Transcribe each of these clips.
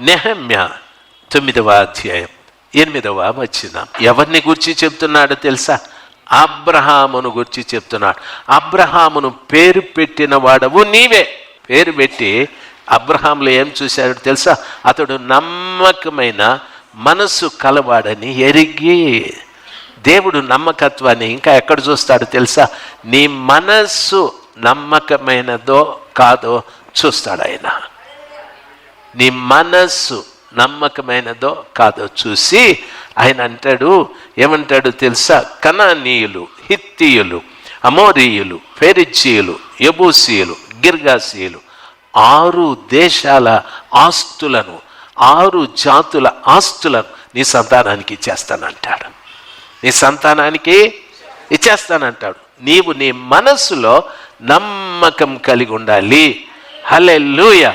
నెహమ్య తొమ్మిదవ అధ్యాయం ఎనిమిదవ వచ్చిన ఎవరిని గురించి చెప్తున్నాడో తెలుసా? అబ్రహామును గురించి చెప్తున్నాడు. అబ్రహామును పేరు పెట్టిన వాడవు నీవే. పేరు పెట్టి అబ్రహాంలో ఏం చూశాడు తెలుసా? అతడు నమ్మకమైన మనసు కలవాడని ఎరిగి దేవుడు నమ్మకత్వాన్ని ఇంకా ఎక్కడ చూస్తాడో తెలుసా? నీ మనస్సు నమ్మకమైనదో కాదో చూస్తాడు ఆయన. నీ మనస్సు నమ్మకమైనదో కాదో చూసి ఆయన అంటాడు ఏమంటాడు తెలుసా? కనానీయులు హిత్తియులు అమోరీయులు ఫెరిచీయులు యబూసీయులు గిర్గాసీయులు ఆరు దేశాల ఆస్తులను ఆరు జాతుల ఆస్తులను నీ సంతానానికి ఇచ్చేస్తానంటాడు. నీ సంతానానికి ఇచ్చేస్తానంటాడు. నీవు నీ మనస్సులో నమ్మకం కలిగి ఉండాలి. హలెల్లుయా!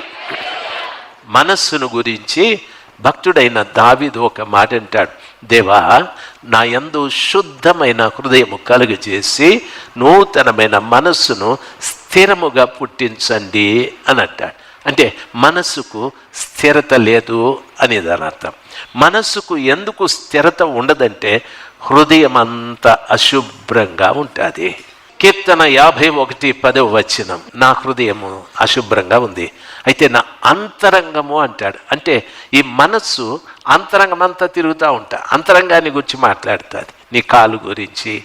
మనస్సును గురించి భక్తుడైన దావిదు ఒక మాట అంటాడు దేవా నా యందు శుద్ధమైన హృదయము కలుగజేసి నూతనమైన మనస్సును స్థిరముగా పుట్టించండి అని అంటాడు అంటే మనస్సుకు స్థిరత లేదు అని దాని అర్థం. మనస్సుకు ఎందుకు స్థిరత ఉండదంటే హృదయం అంతా అశుభ్రంగా ఉంటుంది. కీర్తన యాభై ఒకటి పదవ వచనం. నా హృదయము అశుభ్రంగా ఉంది. అయితే నా అంతరంగము అంటాడు. అంటే ఈ మనస్సు అంతరంగం అంతా తిరుగుతూ ఉంటా. అంతరంగాన్ని గురించి మాట్లాడుతుంది. నీ కాలు గురించి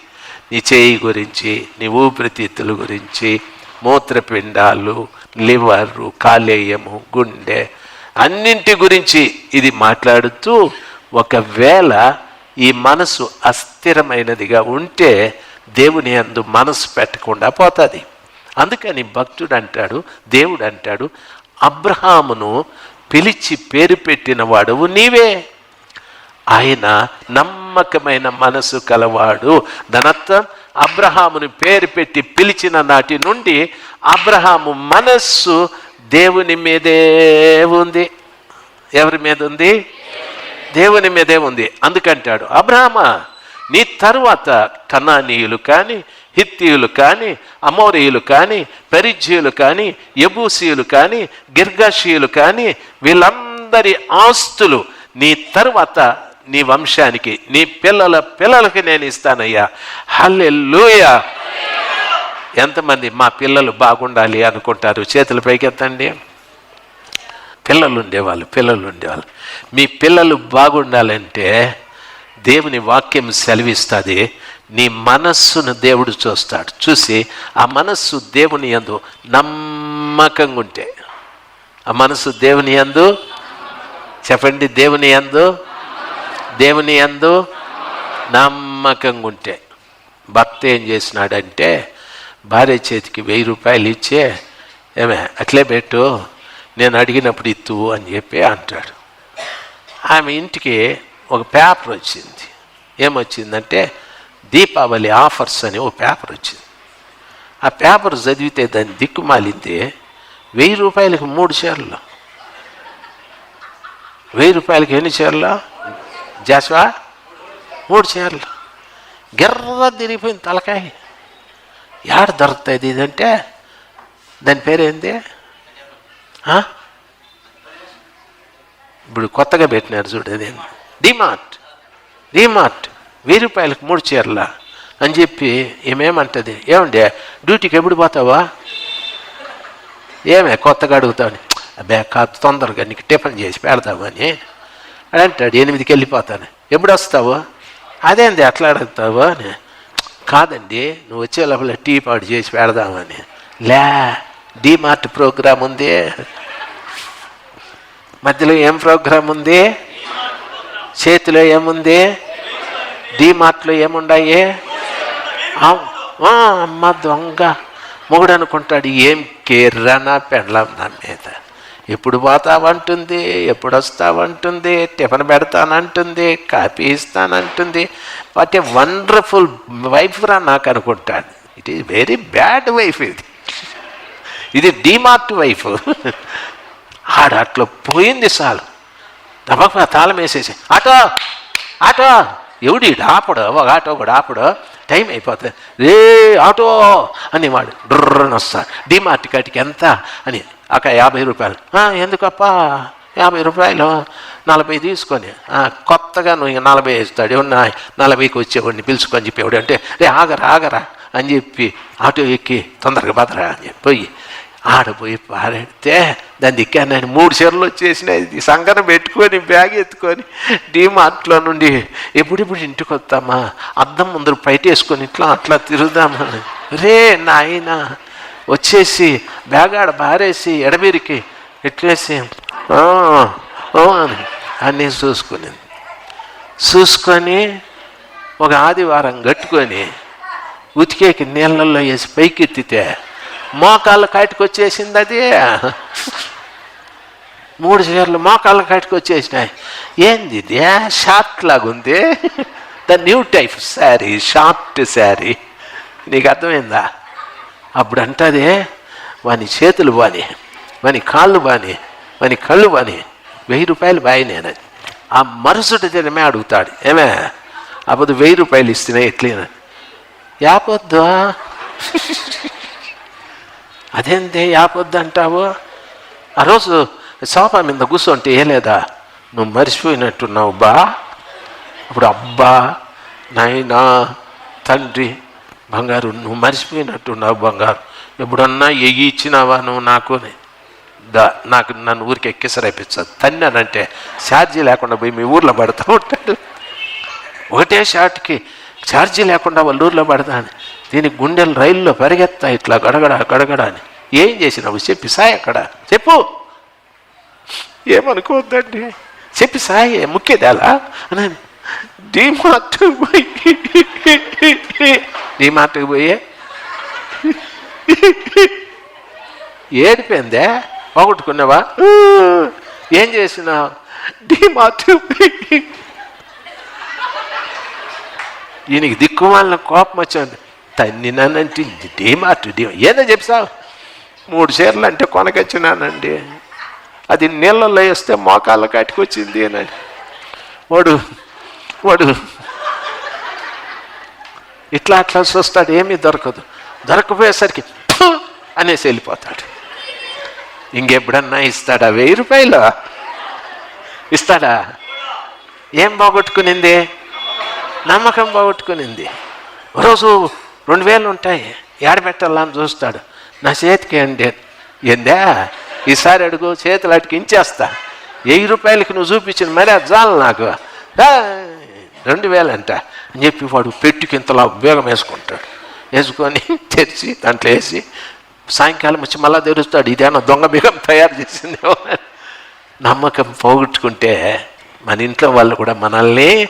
నీ చేయి గురించి నీ ఊపిరితిత్తుల గురించి మూత్రపిండాలు లివరు కాలేయము గుండె అన్నింటి గురించి ఇది మాట్లాడుతూ ఒకవేళ ఈ మనసు అస్థిరమైనదిగా ఉంటే దేవుని అందు మనసు పెట్టకుండా పోతుంది. అందుకని భక్తుడు అంటాడు దేవుడు అంటాడు అబ్రహామును పిలిచి పేరు పెట్టిన వాడువు నీవే. ఆయన నమ్మకమైన మనసు కలవాడు. ధనత్వం అబ్రహాముని పేరు పెట్టి పిలిచిన నాటి నుండి అబ్రహాము మనస్సు దేవుని మీదే ఉంది. ఎవరి మీద ఉంది? దేవుని మీదే ఉంది. అందుకంటాడు అబ్రహమా నీ తరువాత కనానీయులు కానీ హిత్తీయులు కానీ అమౌరీయులు కానీ పెరిజ్జీయులు కానీ యబూసీయులు కానీ గిర్గాషీయులు కానీ వీళ్ళందరి ఆస్తులు నీ తరువాత నీ వంశానికి నీ పిల్లల పిల్లలకి నేను ఇస్తానయ్యా. హల్లెలూయా. ఎంతమంది మా పిల్లలు బాగుండాలి అనుకుంటారు? చేతుల పైకి ఎత్తండి పిల్లలు ఉండేవాళ్ళు పిల్లలు ఉండేవాళ్ళు మీ పిల్లలు బాగుండాలంటే దేవుని వాక్యం సెలవిస్తుంది నీ మనస్సును దేవుడు చూస్తాడు. చూసి ఆ మనస్సు దేవుని యందు నమ్మకంగా ఉంటే. ఆ మనస్సు దేవుని యందు చెప్పండి దేవుని యందు దేవుని యందు నమ్మకంగా ఉంటే. భర్త ఏం చేసినాడంటే భార్య చేతికి వెయ్యి రూపాయలు ఇచ్చే ఏమే అట్లే పెట్టు నేను అడిగినప్పుడు ఇత్తు అని చెప్పి అంటాడు. ఆమె ఇంటికి ఒక పేపర్ వచ్చింది. ఏమొచ్చిందంటే దీపావళి ఆఫర్స్ అని ఒక పేపర్ వచ్చింది. ఆ పేపర్ చదివితే దాన్ని దిక్కుమాలితే వెయ్యి రూపాయలకి మూడు చీరలు. వెయ్యి రూపాయలకి ఎన్ని చీరలు? జాస్వా మూడు చీరలు. గిర్ర తిరిగిపోయింది తలకాయ. ఏడ దొరుకుతుంది ఇదంటే? దాని పేరేంది? ఇప్పుడు కొత్తగా పెట్టినారు చూడేది డిమార్ట్ డిమార్ట్ వెయ్యి రూపాయలకు మూడు చీరల అని చెప్పి ఏమేమంటది? ఏమండి డ్యూటీకి ఎప్పుడు పోతావా? ఏమే కొత్తగా అడుగుతావని. అబ్బే కాదు తొందరగా నీకు టిఫిన్ చేసి పెడతామని అని అంటాడు ఎనిమిదికి వెళ్ళిపోతాను. ఎప్పుడు వస్తావు? అదేంది అట్లా అడుగుతావు అని. కాదండి నువ్వు వచ్చే లోపల టీ పాడు చేసి పెడదామని. లే డిమార్ట్ ప్రోగ్రామ్ ఉంది. మధ్యలో ఏం ప్రోగ్రామ్ ఉంది? చేతిలో ఏముంది? డిమార్ట్లో ఏముండాయి? అమ్మ దొంగ. మొగుడు అనుకుంటాడు ఏం కేర్రానా పెళ్ళం నా మీద. ఎప్పుడు పోతావంటుంది? ఎప్పుడు వస్తావంటుంది? టిఫిన్ పెడతానంటుంది? కాఫీ ఇస్తానంటుంది? వాట్ ఏ వండర్ఫుల్ వైఫ్ రా నాకు అనుకుంటాడు. It is very bad wife ఇది. ఇది డిమార్ట్ వైఫ్. ఆడ అట్లా పోయింది చాలు తప్పక తాళం వేసేసి ఆటో ఆటో. ఎవడి ఆపడు ఒక ఆటో కూడా ఆపడు టైం అయిపోతుంది రే ఆటో! అని వాడు డ్రర్రని వస్తాడు డిమార్ట్ కాటికి ఎంత? అని అక్క యాభై రూపాయలు. ఎందుకప్ప ఎందుకప్పా? యాభై రూపాయలు? నలభై తీసుకొని కొత్తగా నువ్వు ఇంక నలభై వేస్తాడు ఎవరు నలభైకి వచ్చేవాడిని పిలుచుకొని చెప్పేవాడు అంటే రే ఆగరా ఆగరా. అని చెప్పి ఆటో ఎక్కి తొందరగా బదరా అని చెప్పి పోయి ఆడపోయి పారెడితే దాన్ని దిక్కాను. నేను మూడు చీరలు వచ్చేసినాయి. ఇది సంగన పెట్టుకొని బ్యాగ్ ఎత్తుకొని డీమార్ట్లో నుండి ఎప్పుడిప్పుడు ఇంటికి వస్తామా? అద్దం ముందర బయట వేసుకొని ఇట్లా అట్లా తిరుగుదామని రే నాయన వచ్చేసి బ్యాగ్ ఆడ బారేసి ఎడబీరికి ఎట్లేసి అని అన్నీ చూసుకుని చూసుకొని ఒక ఆదివారం కట్టుకొని ఉతికేకి నీళ్ళల్లో వేసి పైకి ఎత్తితే మోకాళ్ళ కాటికి వచ్చేసింది అది. మూడు చీరలు మోకాళ్ళ కాటికి వచ్చేసినాయి. ఏంది ఇది? షార్ట్ లాగుంది the new type sari short sari. నీకు అర్థమైందా? అప్పుడు అంటది వాని చేతులు బాని వాని కాళ్ళు బాని వాని కళ్ళు బాని వెయ్యి రూపాయలు బాయి నేను ఆ మరుసటి దినమే అడుగుతాడు ఏమే? అప్పుడు వెయ్యి రూపాయలు ఇస్తున్నాయి ఎట్లయినా. యాపొద్దు. అదేంటి యాపొద్దు అంటావు ఆ రోజు సోఫా మీద కూర్చుంటే ఏ లేదా నువ్వు మర్చిపోయినట్టున్నావు బా. అప్పుడు అబ్బా నాయనా తండ్రి బంగారు నువ్వు మర్చిపోయినట్టున్నావు బంగారు. ఎప్పుడన్నా ఎగి ఇచ్చినావా నువ్వు నాకు అని. దా నాకు నన్ను ఊరికి ఎక్కిసరైపించదు తన్నానంటే ఛార్జీ లేకుండా పోయి మీ ఊర్లో పడతా ఉంటాడు. ఒకటే షాట్కి ఛార్జీ లేకుండా వాళ్ళ ఊర్లో పడతాను దీని గుండెలు రైల్లో పరిగెత్తా ఇట్లా గడగడ గడగడ అని. ఏం చేసినావు చెప్పి సాయి అక్కడ. చెప్పు. ఏమనుకోవద్దండి? చెప్పి సాయి ముఖ్యదేలా అని డీమార్ట్ పోయి. డీమార్ట్కి పోయే? ఏడిపోయిందే? పోగొట్టుకున్నావా? ఏం చేసినావు డీమార్ట్ పోయి. ఈయనకి దిక్కుమాలిన కోపం వచ్చింది. తన్నినానంటే డీమార్ట్ డీ ఏదో చెప్తావు మూడు చీరలు అంటే కొనకొచ్చినానండి. అది నీళ్ళల్లో వేస్తే మోకాళ్ళ కాటికి వచ్చింది అని. వాడు వాడు ఇట్లా అట్లా చూస్తాడు ఏమీ దొరకదు. దొరకపోయేసరికి అనేసి వెళ్ళిపోతాడు. ఇంకెప్పుడన్నా ఇస్తాడా? వెయ్యి రూపాయలు. ఇస్తాడా? ఏం బాగొట్టుకునింది నమ్మకం బాగొట్టుకునింది రోజు రెండు వేలు ఉంటాయి. ఏడబెట్టాలని చూస్తాడు. నా చేతికి అండి ఏందా? ఈసారి అడుగు చేతులు అటుకి ఇంచేస్తా. వెయ్యి రూపాయలకి నువ్వు చూపించిన మరి అది చాలు నాకు. రెండు వేలంట. అని చెప్పి వాడు పెట్టుకి ఇంతలా ఉపయోగం వేసుకుంటాడు. వేసుకొని తెరిచి దాంట్లో వేసి సాయంకాలం వచ్చి మళ్ళా తెరుస్తాడు. ఇదేమో దొంగ బిగం తయారు చేసిందేమో నమ్మకం పోగొట్టుకుంటే మన ఇంట్లో వాళ్ళు కూడా మనల్ని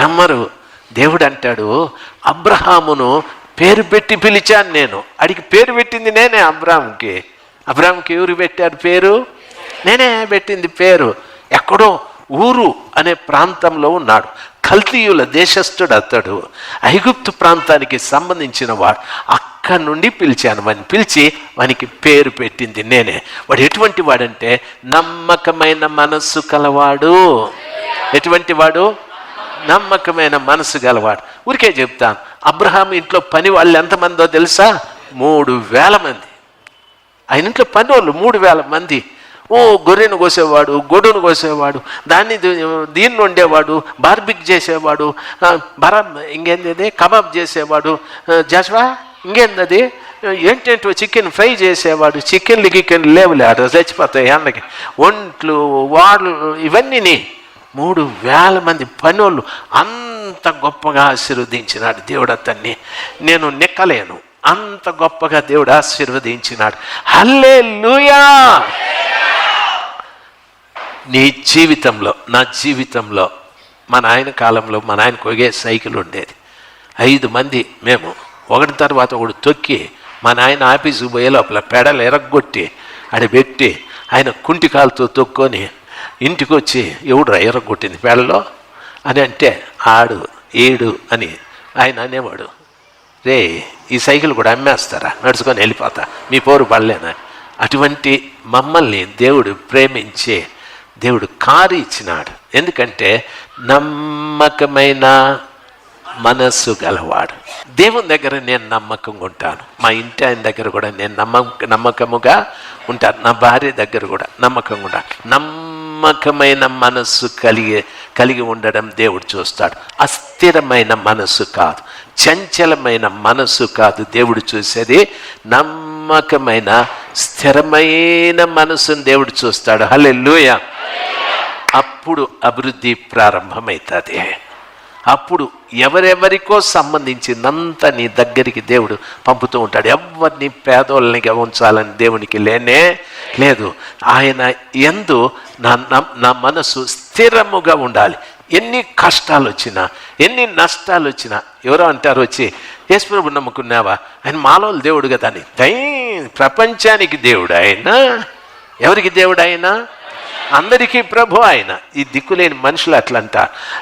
నమ్మరు. దేవుడు అంటాడు అబ్రహామును పేరు పెట్టి పిలిచాను నేను. అడిగి పేరు పెట్టింది నేనే అబ్రాహంకి అబ్రాహాంకి ఎవరు పెట్టారు పేరు? నేనే పెట్టింది పేరు. ఎక్కడో ఊరు అనే ప్రాంతంలో ఉన్నాడు. కల్తీయుల దేశస్థుడు అతడు. ఐగుప్తు ప్రాంతానికి సంబంధించిన వాడు. అక్కడి నుండి పిలిచాను. వాడిని పిలిచి వానికి పేరు పెట్టింది నేనే. వాడు ఎటువంటి వాడంటే నమ్మకమైన మనస్సు కలవాడు. ఎటువంటి వాడు? నమ్మకమైన మనసు గలవాడు. ఊరికే చెప్తాను. అబ్రహాం ఇంట్లో పని వాళ్ళు ఎంతమందో తెలుసా? మూడు వేల మంది. ఆయన ఇంట్లో పని వాళ్ళు మూడు వేల మంది. ఓ గొర్రెను కోసేవాడు గొడును కోసేవాడు దాన్ని దీన్ని వండేవాడు బార్బిక్ చేసేవాడు బరా ఇంకేంది అది? కబాబ్ చేసేవాడు. జస్వా ఇంకేంది ఏంటేంటో చికెన్ ఫ్రై చేసేవాడు. చికెన్లు గికెన్ లేవులే అటు చచ్చిపోతాయి అన్నకి. ఒంట్లు వాడు ఇవన్నీ మూడు వేల మంది పనోళ్ళు అంత గొప్పగా ఆశీర్వదించినాడు దేవుడు అతన్ని. నేను నెక్కలేను. అంత గొప్పగా దేవుడు ఆశీర్వదించినాడు. హల్లే నీ జీవితంలో నా జీవితంలో మా నాయన కాలంలో మా నాయనకు ఒకే సైకిల్ ఉండేది. ఐదు మంది మేము. ఒకటి తర్వాత ఒకడు తొక్కి మా నాయన ఆఫీసుకు పోయే లోపల పెడలు ఎరగొట్టి ఆడ పెట్టి ఆయన కుంటి కాలుతో తొక్కొని ఇంటికి వచ్చి ఇరవై కొట్టింది పేడలో అని అంటే ఆడు ఏడు అని ఆయన అనేవాడు. రే ఈ సైకిల్ కూడా అమ్మేస్తారా? నడుచుకొని వెళ్ళిపోతా. మీ పోరు పడలేనా? అటువంటి మమ్మల్ని దేవుడు ప్రేమించే దేవుడు కారు ఇచ్చినాడు. ఎందుకంటే నమ్మకమైన మనస్సు గలవాడు. దేవుని దగ్గర నేను నమ్మకంగా ఉంటాను. మా ఇంటి ఆయన దగ్గర కూడా నేను నమ్మ నమ్మకముగా ఉంటాను. నా భార్య దగ్గర కూడా నమ్మకంగా ఉంటాను. నమ్మకమైన మనస్సు కలిగి కలిగి ఉండడం దేవుడు చూస్తాడు. అస్థిరమైన మనస్సు కాదు. చంచలమైన మనస్సు కాదు దేవుడు చూసేది. నమ్మకమైన స్థిరమైన మనస్సును దేవుడు చూస్తాడు. హల్లెలూయ. అప్పుడు అభివృద్ధి ప్రారంభమవుతుంది. అప్పుడు ఎవరెవరికో సంబంధించిందంత నీ దగ్గరికి దేవుడు పంపుతూ ఉంటాడు. ఎవరిని పేదోళ్ళనిగా ఉంచాలని దేవునికి లేనే లేదు. ఆయన ఎందు నా నా- నా మనసు స్థిరముగా ఉండాలి. ఎన్ని కష్టాలు వచ్చినా ఎన్ని నష్టాలు వచ్చినా ఎవరో అంటారు వచ్చి యేసుప్రభు నమ్ముకున్నావా? ఆయన మాలోలు దేవుడు కదా అని. దై ప్రపంచానికి దేవుడు ఆయన ఎవరికి దేవుడు ఆయన అందరికీ ప్రభు ఆయన. ఈ దిక్కులేని మనుషులు అట్లంట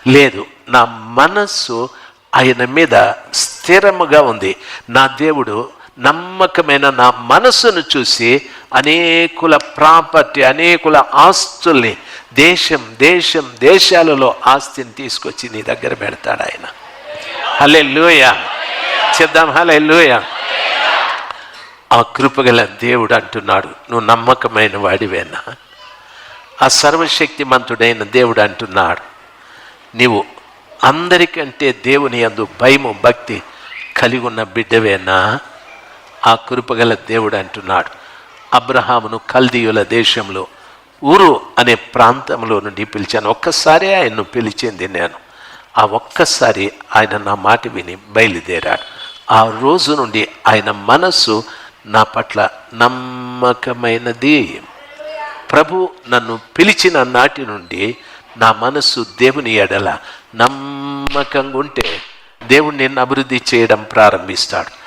లేదు. నా మనస్సు ఆయన మీద స్థిరముగా ఉంది. నా దేవుడు నమ్మకమైన నా మనస్సును చూసి అనేకుల ప్రాపర్టీ అనేకుల ఆస్తుల్ని దేశం దేశం దేశాలలో ఆస్తిని తీసుకొచ్చి నీ దగ్గర పెడతాడు ఆయన. హలే లూయ చెప్దాం హలే లూయ ఆ కృపగల దేవుడు అంటున్నాడు నువ్వు నమ్మకమైన వాడివేనా? ఆ సర్వశక్తిమంతుడైన దేవుడు అంటున్నాడు నీవు అందరికంటే దేవుని యందు భయము భక్తి కలిగి ఉన్న బిడ్డవేనా? ఆ కృపగల దేవుడు అంటున్నాడు. అబ్రహామును కల్దీయుల దేశంలో ఊరు అనే ప్రాంతంలో నుండి పిలిచాను. ఒక్కసారి ఆయన్ను పిలిచింది నేను. ఆ ఒక్కసారి ఆయన నా మాట విని బయలుదేరాడు. ఆ రోజు నుండి ఆయన మనస్సు నా పట్ల నమ్మకమైనది. ప్రభు నన్ను పిలిచిన నాటి నుండి నా మనస్సు దేవుని ఎడల నమ్మకంగా ఉంటే దేవుడు నిన్ను అభివృద్ధి చేయడం ప్రారంభిస్తాడు.